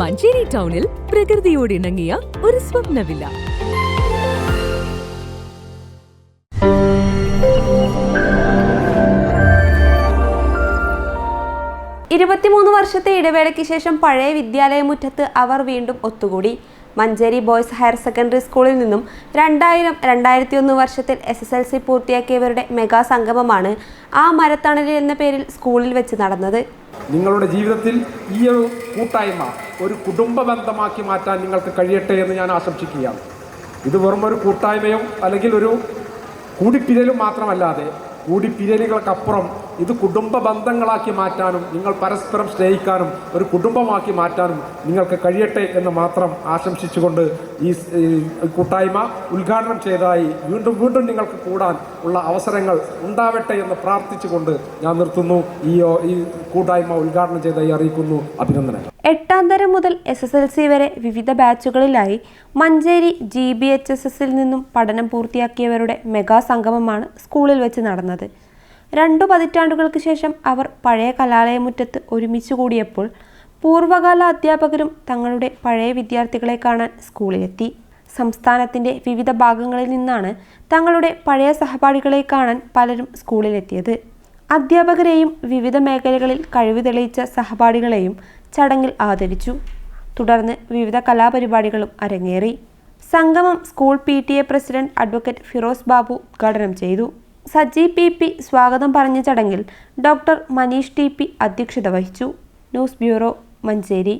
മഞ്ചേരി ടൗണിൽ പ്രകൃതിയോട് ഇണങ്ങിയ ഒരു സ്വപ്നവില്ല. ഇരുപത്തിമൂന്ന് വർഷത്തെ ഇടവേളയ്ക്ക് ശേഷം പഴയ വിദ്യാലയമുറ്റത്ത് അവർ വീണ്ടും ഒത്തുകൂടി. മഞ്ചേരി ബോയ്സ് ഹയർ സെക്കൻഡറി സ്കൂളിൽ നിന്നും രണ്ടായിരം രണ്ടായിരത്തി ഒന്ന് വർഷത്തിൽ എസ് എസ് എൽ സി പൂർത്തിയാക്കിയവരുടെ മെഗാ സംഗമമാണ് ആ മരത്തണലിൽ എന്ന പേരിൽ സ്കൂളിൽ വെച്ച് നടന്നത്. നിങ്ങളുടെ ജീവിതത്തിൽ ഈ ഒരു കൂട്ടായ്മ ഒരു കുടുംബ ബന്ധമാക്കി മാറ്റാൻ നിങ്ങൾക്ക് കഴിയട്ടെ എന്ന് ഞാൻ ആശംസിക്കുകയാണ്. ഇത് വെറും ഒരു കൂട്ടായ്മയോ അല്ലെങ്കിൽ ഒരു കൂടിപ്പിരലും മാത്രമല്ലാതെ കൂടിപ്പിരലുകൾക്കപ്പുറം ഇത് കുടുംബ ബന്ധങ്ങളാക്കി മാറ്റാനും നിങ്ങൾ പരസ്പരം സ്നേഹിക്കാനും ഒരു കുടുംബമാക്കി മാറ്റാനും നിങ്ങൾക്ക് കഴിയട്ടെ എന്ന് മാത്രം ആശംസിച്ചുകൊണ്ട് ഈ കൂട്ടായ്മ ഉദ്ഘാടനം ചെയ്തതായി വീണ്ടും വീണ്ടും നിങ്ങൾക്ക് കൂടാൻ ഉള്ള അവസരങ്ങൾ ഉണ്ടാവട്ടെ എന്ന് പ്രാർത്ഥിച്ചുകൊണ്ട് ഞാൻ നിർത്തുന്നു. ഈ ഈ കൂട്ടായ്മ ഉദ്ഘാടനം ചെയ്തതായി അറിയിക്കുന്നു. അഭിനന്ദനം എട്ടാം തരം മുതൽ എസ് എസ് എൽ സി വരെ വിവിധ ബാച്ചുകളിലായി Manjeri G B H S എസിൽ നിന്നും പഠനം പൂർത്തിയാക്കിയവരുടെ മെഗാ സംഗമമാണ് സ്കൂളിൽ വെച്ച് നടന്നത്. രണ്ടു പതിറ്റാണ്ടുകൾക്ക് ശേഷം അവർ പഴയ കലാലയമുറ്റത്ത് ഒരുമിച്ച് കൂടിയപ്പോൾ പൂർവകാല അധ്യാപകരും തങ്ങളുടെ പഴയ വിദ്യാർത്ഥികളെ കാണാൻ സ്കൂളിലെത്തി. സംസ്ഥാനത്തിന്റെ വിവിധ ഭാഗങ്ങളിൽ നിന്നാണ് തങ്ങളുടെ പഴയ സഹപാഠികളെ കാണാൻ പലരും സ്കൂളിലെത്തിയത്. അധ്യാപകരെയും വിവിധ മേഖലകളിൽ കഴിവ് തെളിയിച്ച സഹപാഠികളെയും ചടങ്ങിൽ ആദരിച്ചു. തുടർന്ന് വിവിധ കലാപരിപാടികളും അരങ്ങേറി. സംഗമം school P president advocate Firoz Babu ഉദ്ഘാടനം ചെയ്തു. സജി പി പി സ്വാഗതം പറഞ്ഞ ചടങ്ങിൽ ഡോക്ടർ മനീഷ് ടി പി അധ്യക്ഷത വഹിച്ചു. News bureau Manjeri.